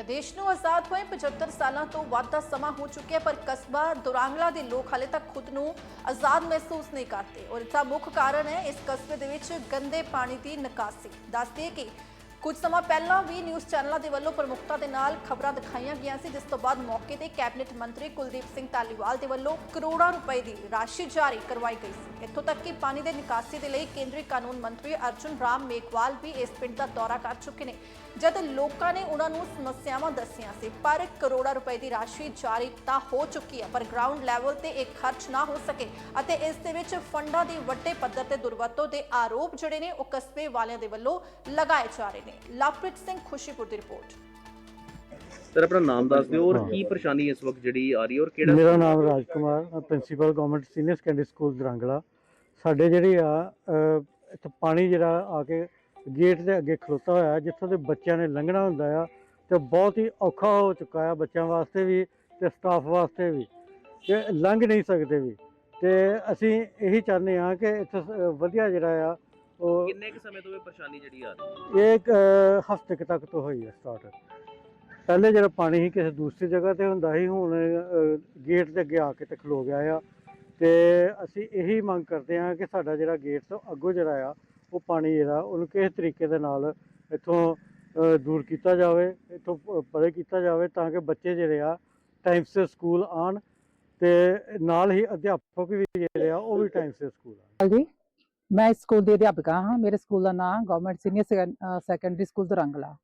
ਤੇ ਦੇਸ਼ ਨੂੰ ਆਜ਼ਾਦ ਹੋਏ 75 ਸਾਲਾਂ ਤੋਂ ਵੱਧ ਦਾ ਸਮਾਂ ਹੋ ਚੁੱਕਿਆ ਪਰ ਕਸਬਾ ਦੁਰਾਂਗਲਾ ਦੇ ਲੋਕ ਹਾਲੇ ਤੱਕ ਖੁਦ ਨੂੰ ਆਜ਼ਾਦ ਮਹਿਸੂਸ ਨਹੀਂ ਕਰਦੇ ਔਰ ਇਸ ਦਾ ਮੁੱਖ ਕਾਰਨ ਹੈ ਇਸ ਕਸਬੇ ਦੇ ਵਿੱਚ ਗੰਦੇ ਪਾਣੀ ਦੀ ਨਿਕਾਸੀ ਦੱਸਦੇ ਕਿ ਕੁਝ ਸਮਾਂ ਪਹਿਲਾਂ ਵੀ ਨਿਊਜ਼ ਚੈਨਲਾਂ ਦੇ ਵੱਲੋਂ ਪ੍ਰਮੁਖਤਾ ਦੇ ਨਾਲ ਖਬਰਾਂ ਦਿਖਾਈਆਂ ਗਈਆਂ ਸੀ, ਜਿਸ ਤੋਂ ਬਾਅਦ ਮੌਕੇ ਤੇ ਕੈਬਨਿਟ ਮੰਤਰੀ ਕੁਲਦੀਪ ਸਿੰਘ ਧਾਲੀਵਾਲ ਦੇ ਵੱਲੋਂ ਕਰੋੜਾਂ ਰੁਪਏ ਦੀ ਰਾਸ਼ੀ ਜਾਰੀ ਕਰਵਾਈ ਗਈ ਸੀ। ਇੱਥੋਂ ਤੱਕ ਕਿ ਪਾਣੀ ਦੇ ਨਿਕਾਸੀ ਦੇ ਲਈ ਕੇਂਦਰੀ ਕਾਨੂੰਨ ਮੰਤਰੀ ਅਰਜੁਨ ਰਾਮ ਮੇਘਵਾਲ ਵੀ ਇਸ ਪਿੰਡ ਦਾ ਦੌਰਾ ਕਰ ਚੁੱਕੇ ਨੇ, ਜਦ ਲੋਕਾਂ ਨੇ ਉਹਨਾਂ ਨੂੰ ਸਮੱਸਿਆਵਾਂ ਦੱਸੀਆਂ ਸੀ, ਪਰ ਕਰੋੜਾਂ ਰੁਪਏ ਦੀ ਰਾਸ਼ੀ ਜਾਰੀ ਤਾਂ ਹੋ ਚੁੱਕੀ ਹੈ, ਪਰ ਗਰਾਊਂਡ ਲੈਵਲ ਤੇ ਇਹ ਖਰਚ ਨਾ ਹੋ ਸਕੇ ਅਤੇ ਇਸ ਦੇ ਵਿੱਚ ਫੰਡਾਂ ਦੀ ਵੱਡੇ ਪੱਧਰ ਤੇ ਦੁਰਵਰਤੋਂ ਦੇ ਆਰੋਪ ਜਿਹੜੇ ਨੇ ਉਹ ਕਸਬੇ ਵਾਲਿਆਂ ਦੇ ਵੱਲੋਂ ਲਗਾਏ ਜਾ ਰਹੇ ਨੇ। ਲਵਪ੍ਰੀਤ ਸਿੰਘ ਖੁਸ਼ੀਪੁਰ ਦੀ ਰਿਪੋਰਟ। ਸਰ ਆਪਣਾ ਨਾਮ ਦੱਸ ਦਿਓ ਔਰ ਕੀ ਪਰੇਸ਼ਾਨੀ ਇਸ ਵਕਤ ਜਿਹੜੀ ਆ ਰਹੀ ਹੈ ਔਰ ਕਿਹੜਾ ਮੇਰਾ ਨਾਮ ਰਾਜ ਕੁਮਾਰ ਮੈਂ principal government senior secondary school Darangla ਸਾਡੇ ਜਿਹੜੀ ਆ ਅਹ, ਇੱਥੇ ਪਾਣੀ ਜਿਹੜਾ ਆ ਕੇ ਗੇਟ ਦੇ ਅੱਗੇ ਖਲੋਤਾ ਹੋਇਆ ਹੈ, ਜਿੱਥੋਂ ਦੇ ਬੱਚਿਆਂ ਨੇ ਲੰਘਣਾ ਹੁੰਦਾ ਆ ਤੇ ਬਹੁਤ ਹੀ ਔਖਾ ਹੋ ਚੁੱਕਾ ਆ ਬੱਚਿਆਂ ਵਾਸਤੇ ਵੀ ਤੇ ਸਟਾਫ ਵਾਸਤੇ ਵੀ ਕਿ ਲੰਘ ਨਹੀਂ ਸਕਦੇ ਵੀ। ਤੇ ਅਸੀਂ ਇਹੀ ਚਾਹੁੰਦੇ ਆ ਕਿ ਇੱਥੇ ਸ- ਵਧੀਆ ਜਿਹੜਾ ਆ ਉਹ ਕਿੰਨੇ ਕੁ ਸਮੇਂ ਤੋਂ ਇਹ ਪਰੇਸ਼ਾਨੀ ਜਿਹੜੀ ਆ ਰਹੀ ਹੈ? ਇਹ ਇੱਕ ਹਫ਼ਤੇ ਕੁ ਤੱਕ ਤੋਂ ਹੋਈ ਹੈ ਸਟਾਰਟ ਪਹਿਲੇ ਜਿਹੜਾ ਪਾਣੀ ਸੀ ਕਿਸੇ ਦੂਸਰੀ ਜਗ੍ਹਾ ਤੇ ਹੁੰਦਾ ਸੀ ਹੁਣ ਅਹ, ਗੇਟ ਦੇ ਅੱਗੇ ਆ ਕੇ ਤੇ ਖਲੋ ਗਿਆ ਆ। ਤੇ ਅਸੀਂ ਇਹੀ ਮੰਗ ਕਰਦੇ ਹਾਂ ਕਿ ਸਾਡਾ ਜਿਹੜਾ ਗੇਟ ਤੋਂ ਅੱਗੋਂ ਜਿਹੜਾ ਆ ਉਹ ਪਾਣੀ ਜਿਹੜਾ ਉਹਨੂੰ ਕਿਸੇ ਤਰੀਕੇ ਦੇ ਨਾਲ ਇੱਥੋਂ ਅਹ, ਦੂਰ ਕੀਤਾ ਜਾਵੇ ਇੱਥੋਂ ਪ- ਪਰੇ ਕੀਤਾ ਜਾਵੇ ਤਾਂ ਕਿ ਬੱਚੇ ਜਿਹੜੇ ਆ ਟਾਈਮ ਸਿਰ ਸਕੂਲ ਆਣ ਤੇ ਨਾਲ ਹੀ ਅਧਿਆਪਕ ਵੀ ਜਿਹੜੇ ਆ ਉਹ ਵੀ ਟਾਈਮ ਸਿਰ ਸਕੂਲ ਆਣ ਜੀ ਮੈਂ ਇਸ ਸਕੂਲ ਦੀ ਅਧਿਆਪਕਾ ਹਾਂ, ਮੇਰੇ ਸਕੂਲ ਦਾ ਨਾਮ government senior secondary school Durangla.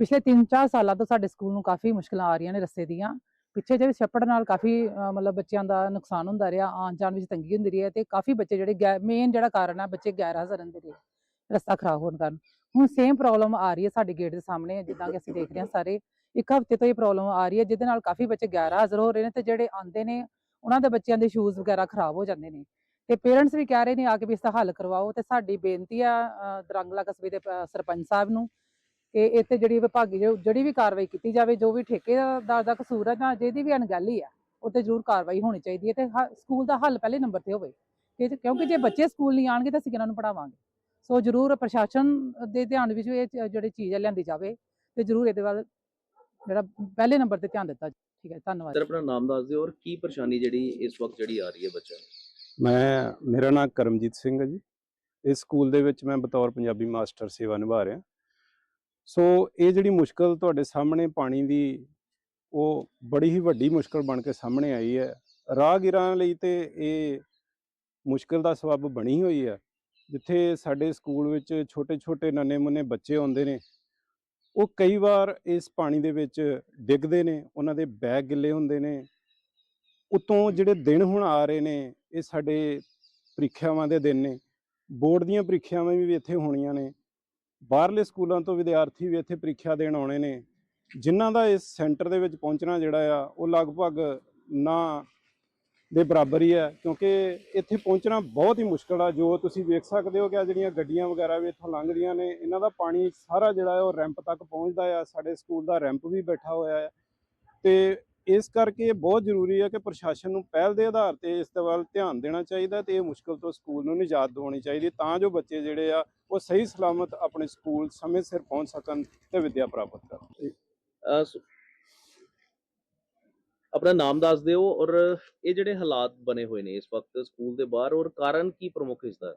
ਪਿਛਲੇ 3-4 ਸਾਲਾਂ ਤੋਂ ਸਾਡੇ ਸਕੂਲ ਨੂੰ ਕਾਫੀ ਮੁਸ਼ਕਲਾਂ ਆ ਰਹੀਆਂ ਨੇ ਰਸਤੇ ਦੀਆਂ। ਪਿੱਛੇ ਜਿਹੜੇ ਛੱਪੜ ਨਾਲ ਕਾਫੀ ਮਤਲਬ ਬੱਚਿਆਂ ਦਾ ਨੁਕਸਾਨ ਹੁੰਦਾ ਰਿਹਾ ਆਉਣ ਜਾਣ ਵਿੱਚ ਤੰਗੀ ਹੁੰਦੀ ਰਹੀ ਹੈ ਤੇ ਕਾਫੀ ਬੱਚੇ ਜਿਹੜੇ ਮੇਨ ਜਿਹੜਾ ਕਾਰਨ ਹੈ ਬੱਚੇ ਗੈਰ ਹਾਜ਼ਰ ਰਹਿੰਦੇ ਰਹੇ, ਰਸਤਾ ਖਰਾਬ ਹੋਣ ਕਾਰਨ। ਹੁਣ ਸੇਮ ਪ੍ਰੋਬਲਮ ਆ ਰਹੀ ਹੈ ਸਾਡੇ ਗੇਟ ਦੇ ਸਾਹਮਣੇ, ਜਿੱਦਾਂ ਕਿ ਅਸੀਂ ਦੇਖ ਰਹੇ ਹਾਂ ਸਾਰੇ। ਇੱਕ ਹਫ਼ਤੇ ਤੋਂ ਇਹ ਪ੍ਰੋਬਲਮ ਆ ਰਹੀ ਹੈ, ਜਿਹਦੇ ਨਾਲ ਕਾਫੀ ਬੱਚੇ ਗੈਰ ਹਾਜ਼ਰ ਹੋ ਰਹੇ ਨੇ ਤੇ ਜਿਹੜੇ ਆਉਂਦੇ ਨੇ, ਉਹਨਾਂ ਦੇ ਬੱਚਿਆਂ ਦੇ ਸ਼ੂਜ਼ ਵਗੈਰਾ ਖਰਾਬ ਹੋ ਜਾਂਦੇ ਨੇ। ਤੇ ਪੇਰੈਂਟਸ ਵੀ ਕਹਿ ਰਹੇ ਨੇ ਆ ਕੇ ਵੀ ਇਸ ਦਾ ਹੱਲ ਕਰਵਾਓ ਤੇ ਸਾਡੀ ਬੇਨਤੀ ਆ ਦਰੰਗਲਾ ਕਸਬੇ ਦੇ ਸਰਪੰਚ ਸਾਹਿਬ ਨੂੰ ਕਿ ਇੱਥੇ ਜਿਹੜੀ ਵਿਭਾਗੀ ਜਿਹੜੀ ਵੀ ਕਾਰਵਾਈ ਕੀਤੀ ਜਾਵੇ, ਜੋ ਵੀ ਠੇਕੇਦਾਰ ਦਾ ਕਸੂਰ ਹੈ ਜਾਂ ਜਿਹਦੀ ਵੀ ਅਣਗਹਿਲੀ ਆ, ਉਹ ਜ਼ਰੂਰ ਕਾਰਵਾਈ ਹੋਣੀ ਚਾਹੀਦੀ ਹੈ ਤੇ ਸਕੂਲ ਦਾ ਹੱਲ ਪਹਿਲੇ ਨੰਬਰ ਤੇ ਹੋਵੇ। ਕਿਉਂਕਿ ਜੇ ਬੱਚੇ ਸਕੂਲ ਨਹੀਂ ਆਣਗੇ ਤਾਂ ਅਸੀਂ ਕਿਹਨਾਂ ਨੂੰ ਪੜਾਵਾਂਗੇ ਸੋ ਜ਼ਰੂਰ ਪ੍ਰਸ਼ਾਸਨ ਦੇ ਧਿਆਨ ਵਿੱਚ ਇਹ ਜਿਹੜੀ ਚੀਜ਼ ਲਿਆਂਦੀ ਜਾਵੇ ਤੇ ਜ਼ਰੂਰ ਇਹਦੇ ਵੱਲ ਜਿਹੜਾ ਪਹਿਲੇ ਨੰਬਰ ਤੇ ਧਿਆਨ ਦਿੱਤਾ ਠੀਕ ਹੈ ਧੰਨਵਾਦ। ਸਰ, ਆਪਣਾ ਨਾਮ ਦੱਸ ਦਿਓ ਔਰ ਕੀ ਪਰੇਸ਼ਾਨੀ ਜਿਹੜੀ ਇਸ ਵਕਤ ਜਿਹੜੀ ਆ ਰਹੀ ਹੈ ਬੱਚਿਆਂ ਨੂੰ? ਮੈਂ, ਮੇਰਾ ਨਾਮ ਕਰਮਜੀਤ ਸਿੰਘ ਹੈ ਜੀ। ਇਸ ਸਕੂਲ ਦੇ ਵਿੱਚ ਮੈਂ ਬਤੌਰ ਪੰਜਾਬੀ ਮਾਸਟਰ ਸੇਵਾ ਨਿਭਾ ਰਿਹਾ। ਸੋ ਇਹ ਜਿਹੜੀ ਮੁਸ਼ਕਲ ਤੁਹਾਡੇ ਸਾਹਮਣੇ ਪਾਣੀ ਦੀ, ਉਹ ਬੜੀ ਹੀ ਵੱਡੀ ਮੁਸ਼ਕਲ ਬਣ ਕੇ ਸਾਹਮਣੇ ਆਈ ਹੈ। ਰਾਹਗੀਰਾਂ ਲਈ ਤੇ ਇਹ ਮੁਸ਼ਕਲ ਦਾ ਸਬਬ ਬਣੀ ਹੋਈ ਹੈ। ਜਿੱਥੇ ਸਾਡੇ ਸਕੂਲ ਵਿੱਚ ਛੋਟੇ-ਛੋਟੇ ਨੰਨੇ-ਮੁੰਨੇ ਬੱਚੇ ਆਉਂਦੇ ਨੇ, ਉਹ ਕਈ ਵਾਰ ਇਸ ਪਾਣੀ ਦੇ ਵਿੱਚ ਡਿੱਗਦੇ ਨੇ, ਉਹਨਾਂ ਦੇ ਬੈਗ ਗਿੱਲੇ ਹੁੰਦੇ ਨੇ ਉਤੋਂ ਜਿਹੜੇ ਦਿਨ ਹੁਣ ਆ ਰਹੇ ਨੇ, ਇਹ ਸਾਡੇ ਪ੍ਰੀਖਿਆਵਾਂ ਦੇ ਦਿਨ ਨੇ। ਬੋਰਡ ਦੀਆਂ ਪ੍ਰੀਖਿਆਵਾਂ ਵੀ ਇੱਥੇ ਹੋਣੀਆਂ ਨੇ। ਬਾਹਰਲੇ ਸਕੂਲਾਂ ਤੋਂ ਵਿਦਿਆਰਥੀ ਵੀ ਇੱਥੇ ਪ੍ਰੀਖਿਆ ਦੇਣ ਆਉਣੇ ਨੇ। ਜਿਨ੍ਹਾਂ ਦਾ ਇਸ ਸੈਂਟਰ ਦੇ ਵਿੱਚ ਪਹੁੰਚਣਾ ਜਿਹੜਾ ਆ, ਉਹ ਲਗਭਗ ਨਾ ਦੇ ਬਰਾਬਰ ਹੀ ਹੈ ਕਿਉਂਕਿ ਇੱਥੇ ਪਹੁੰਚਣਾ ਬਹੁਤ ਹੀ ਮੁਸ਼ਕਲ ਆ। ਜੋ ਤੁਸੀਂ ਵੇਖ ਸਕਦੇ ਹੋ ਕਿ ਆ ਜਿਹੜੀਆਂ ਗੱਡੀਆਂ ਵਗੈਰਾ ਵੀ ਇੱਥੋਂ ਲੰਘਦੀਆਂ ਨੇ, ਇਹਨਾਂ ਦਾ ਪਾਣੀ ਸਾਰਾ ਜਿਹੜਾ ਉਹ ਰੈਂਪ ਤੱਕ ਪਹੁੰਚਦਾ ਆ। ਸਾਡੇ ਸਕੂਲ ਦਾ ਰੈਂਪ ਵੀ ਬੈਠਾ ਹੋਇਆ ਹੈ ਤੇ ਇਸ ਕਰਕੇ ਇਹ ਬਹੁਤ ਜ਼ਰੂਰੀ ਹੈ ਕਿ ਪ੍ਰਸ਼ਾਸਨ ਨੂੰ ਪਹਿਲ ਦੇ ਆਧਾਰ ਤੇ ਇਸ ਦੇ ਵੱਲ ਧਿਆਨ ਦੇਣਾ ਚਾਹੀਦਾ ਤੇ ਇਹ ਮੁਸ਼ਕਲ ਤੋਂ ਸਕੂਲ ਨੂੰ ਨਿਜਾਤ ਦਿਵਾਉਣੀ ਚਾਹੀਦੀ ਤਾਂ ਜੋ ਬੱਚੇ ਜਿਹੜੇ ਆ ਉਹ ਸਹੀ ਸਲਾਮਤ ਆਪਣੇ ਸਕੂਲ ਸਮੇਂ ਸਿਰ ਪਹੁੰਚ ਸਕਣ ਤੇ ਵਿੱਦਿਆ ਪ੍ਰਾਪਤ ਕਰਨ। ਆਪਣਾ ਨਾਮ ਦੱਸ ਦਿਓ ਔਰ ਇਹ ਜਿਹੜੇ ਹਾਲਾਤ ਬਣੇ ਹੋਏ ਨੇ ਇਸ ਵਕਤ ਸਕੂਲ ਦੇ ਬਾਹਰ ਔਰ ਕਾਰਨ ਕੀ ਪ੍ਰਮੁੱਖ ਇਸ ਦਾ?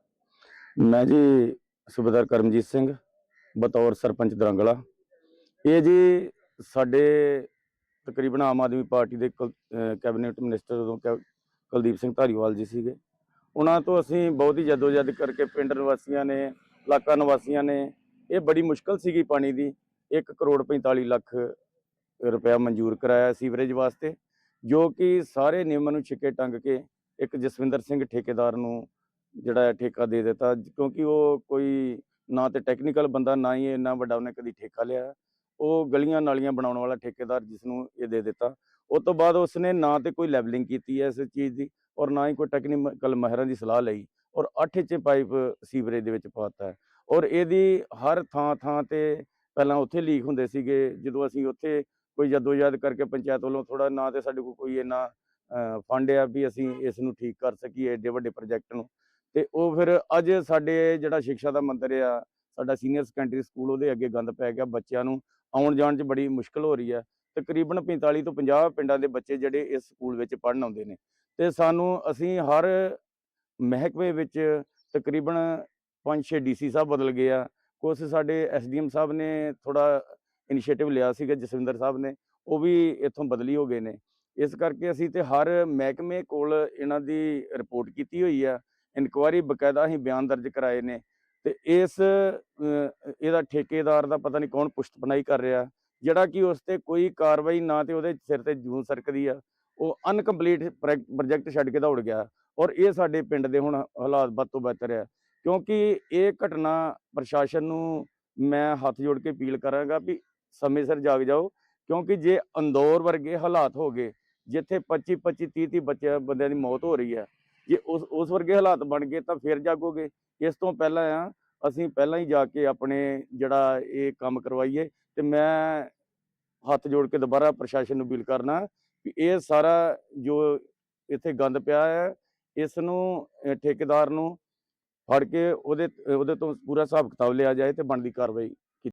ਮੈਂ ਜੀ ਸੂਬੇਦਾਰ ਕਰਮਜੀਤ ਸਿੰਘ ਬਤੌਰ ਸਰਪੰਚ ਦਰੰਗਲਾ। ਇਹ ਜੀ ਸਾਡੇ ਤਕਰੀਬਨ ਆਮ ਆਦਮੀ ਪਾਰਟੀ ਦੇ ਕੁਲ- ਕੈਬਨਿਟ ਮਿਨਿਸਟਰ ਉਦੋਂ ਕੈ- ਕੁਲਦੀਪ ਸਿੰਘ ਧਾਰੀਵਾਲ ਜੀ ਸੀਗੇ। ਉਹਨਾਂ ਤੋਂ ਅਸੀਂ ਬਹੁਤ ਹੀ ਜਦੋਜਹਿਦ ਕਰਕੇ ਪਿੰਡ ਨਿਵਾਸੀਆਂ ਨੇ, ਇਲਾਕਾ ਨਿਵਾਸੀਆਂ ਨੇ, ਇਹ ਬੜੀ ਮੁਸ਼ਕਲ ਸੀਗੀ ਪਾਣੀ ਦੀ। 1 ਕਰੋੜ 45 ਲੱਖ ਰੁਪਇਆ ਮਨਜ਼ੂਰ ਕਰਾਇਆ ਸੀਵਰੇਜ ਵਾਸਤੇ, ਜੋ ਕਿ ਸਾਰੇ ਨਿਯਮਾਂ ਨੂੰ ਛਿੱਕੇ ਟੰਗ ਕੇ ਇੱਕ ਜਸਵਿੰਦਰ ਸਿੰਘ ਠੇਕੇਦਾਰ ਨੂੰ ਜਿਹੜਾ ਠੇਕਾ ਦੇ ਦਿੱਤਾ, ਕਿਉਂਕਿ ਉਹ ਕੋਈ ਨਾ ਤੇ ਟੈਕਨੀਕਲ ਬੰਦਾ, ਨਾ ਹੀ ਇੰਨਾ ਵੱਡਾ ਉਹਨੇ ਕਦੀ ਠੇਕਾ ਲਿਆ। ਉਹ ਗਲੀਆਂ ਨਾਲੀਆਂ ਬਣਾਉਣ ਵਾਲਾ ਠੇਕੇਦਾਰ ਜਿਸ ਨੂੰ ਇਹ ਦੇ ਦਿੱਤਾ। ਉਸ ਤੋਂ ਬਾਅਦ ਉਸਨੇ ਨਾ ਤੇ ਕੋਈ ਲੈਬਲਿੰਗ ਕੀਤੀ ਹੈ ਇਸ ਚੀਜ਼ ਦੀ ਔਰ ਨਾ ਹੀ ਕੋਈ ਟੈਕਨੀਕਲ ਮਾਹਿਰਾਂ ਦੀ ਸਲਾਹ ਲਈ ਔਰ 8 ਇੰਚ ਪਾਈਪ ਸੀਵਰੇਜ ਦੇ ਵਿੱਚ ਪਾਤਾ। ਔਰ ਇਹਦੀ ਹਰ ਥਾਂ ਥਾਂ ਤੇ ਪਹਿਲਾਂ ਉੱਥੇ ਲੀਕ ਹੁੰਦੇ ਸੀਗੇ, ਜਦੋਂ ਅਸੀਂ ਉੱਥੇ ਕੋਈ ਜਦੋਜਹਿਦ ਕਰਕੇ ਪੰਚਾਇਤ ਵੱਲੋਂ ਥੋੜਾ ਨਾ ਤੇ ਸਾਡੇ ਕੋਲ ਕੋਈ ਇੰਨਾ ਫੰਡ ਆ ਵੀ ਅਸੀਂ ਇਸ ਨੂੰ ਠੀਕ ਕਰ ਸਕੀਏ ਏਡੇ ਵੱਡੇ ਪ੍ਰੋਜੈਕਟ ਨੂੰ। ਤੇ ਉਹ ਫਿਰ ਅੱਜ ਸਾਡੇ ਜਿਹੜਾ ਸਿੱਖਿਆ ਦਾ ਮੰਤਰ ਆ ਸਾਡਾ ਸੀਨੀਅਰ ਸੈਕੰਡਰੀ ਸਕੂਲ ਉਹਦੇ ਅੱਗੇ ਗੰਦ ਪੈ ਗਿਆ, ਬੱਚਿਆਂ ਨੂੰ ਆਉਣ ਜਾਣ 'ਚ ਬੜੀ ਮੁਸ਼ਕਲ ਹੋ ਰਹੀ ਹੈ। ਤਕਰੀਬਨ 45 ਤੋਂ 50 ਪਿੰਡਾਂ ਦੇ ਬੱਚੇ ਜਿਹੜੇ ਇਸ ਸਕੂਲ ਵਿੱਚ ਪੜ੍ਹਨ ਆਉਂਦੇ ਨੇ। ਤੇ ਸਾਨੂੰ ਅਸੀਂ ਹਰ ਮਹਿਕਮੇ ਵਿੱਚ ਤਕਰੀਬਨ 5-6 ਡੀਸੀ ਸਾਹਿਬ ਬਦਲ ਗਏ ਆ। ਕੁਛ ਸਾਡੇ ਐਸਡੀਐਮ ਸਾਹਿਬ ਨੇ ਥੋੜਾ ਇਨੀਸ਼ੀਏਟਿਵ ਲਿਆ ਸੀਗਾ, ਜਸਵਿੰਦਰ ਸਾਹਿਬ ਨੇ, ਉਹ ਵੀ ਇੱਥੋਂ ਬਦਲੀ ਹੋ ਗਏ ਨੇ। ਇਸ ਕਰਕੇ ਅਸੀਂ ਤੇ ਹਰ ਮਹਿਕਮੇ ਕੋਲ ਇਹਨਾਂ ਦੀ ਰਿਪੋਰਟ ਕੀਤੀ ਹੋਈ ਆ। ਇਨਕੁਆਇਰੀ ਬਕਾਇਦਾ ਅਸੀਂ ਬਿਆਨ ਦਰਜ ਕਰਾਏ ਨੇ। ਤੇ ਇਸ ਇਹਦਾ ਠੇਕੇਦਾਰ ਦਾ ਪਤਾ ਨਹੀਂ ਕੌਣ ਪੁਸ਼ਤਪਨਾਈ ਕਰ ਰਿਹਾ, ਜਿਹੜਾ ਕਿ ਉਸ ਤੇ ਕੋਈ ਕਾਰਵਾਈ ਨਾ ਤੇ ਉਹਦੇ ਸਿਰ ਤੇ ਜੂਨ ਸਰਕਦੀ ਆ, ਉਹ ਅਨਕੰਪਲੀਟ ਪ੍ਰੋਜੈਕਟ ਛੱਡ ਕੇ ਦੌੜ ਗਿਆ ਔਰ ਇਹ ਸਾਡੇ ਪਿੰਡ ਦੇ ਹੁਣ ਹਾਲਾਤ ਬਦ ਤੋਂ ਬਿਹਤਰ ਆ, ਕਿਉਂਕਿ ਇਹ ਘਟਨਾ ਪ੍ਰਸ਼ਾਸਨ ਨੂੰ ਮੈਂ ਹੱਥ ਜੋੜ ਕੇ ਅਪੀਲ ਕਰਾਂਗਾ ਵੀ ਸਮੇਂ ਸਿਰ ਜਾਗ ਜਾਓ, ਕਿਉਂਕਿ ਜੇ ਅੰਦੌਰ ਵਰਗੇ ਹਾਲਾਤ ਹੋ ਗਏ, ਜਿੱਥੇ 25 25 30 30 ਬੱਚਿਆਂ, ਬੰਦਿਆਂ ਦੀ ਮੌਤ ਹੋ ਰਹੀ ਹੈ ਜੇ ਉਸ ਉਸ ਵਰਗੇ ਹਾਲਾਤ ਬਣ ਗਏ ਤਾਂ ਫਿਰ ਜਾਗੋਗੇ। ਇਸ ਤੋਂ ਪਹਿਲਾਂ ਆ, ਅਸੀਂ ਪਹਿਲਾਂ ਹੀ ਜਾ ਕੇ ਆਪਣੇ ਜਿਹੜਾ ਇਹ ਕੰਮ ਕਰਵਾਈਏ ਤੇ ਮੈਂ ਹੱਥ ਜੋੜ ਕੇ ਦੁਬਾਰਾ ਪ੍ਰਸ਼ਾਸਨ ਨੂੰ ਅਪੀਲ ਕਰਨਾ ਵੀ ਇਹ ਸਾਰਾ ਜੋ ਇੱਥੇ ਗੰਦ ਪਿਆ ਹੈ ਇਸ ਨੂੰ ਠੇਕੇਦਾਰ ਨੂੰ ਫੜ ਕੇ ਉਹਦੇ ਉਹਦੇ ਤੋਂ ਪੂਰਾ ਹਿਸਾਬ ਕਿਤਾਬ ਲਿਆ ਜਾਏ ਤੇ ਬਣਦੀ ਕਾਰਵਾਈ।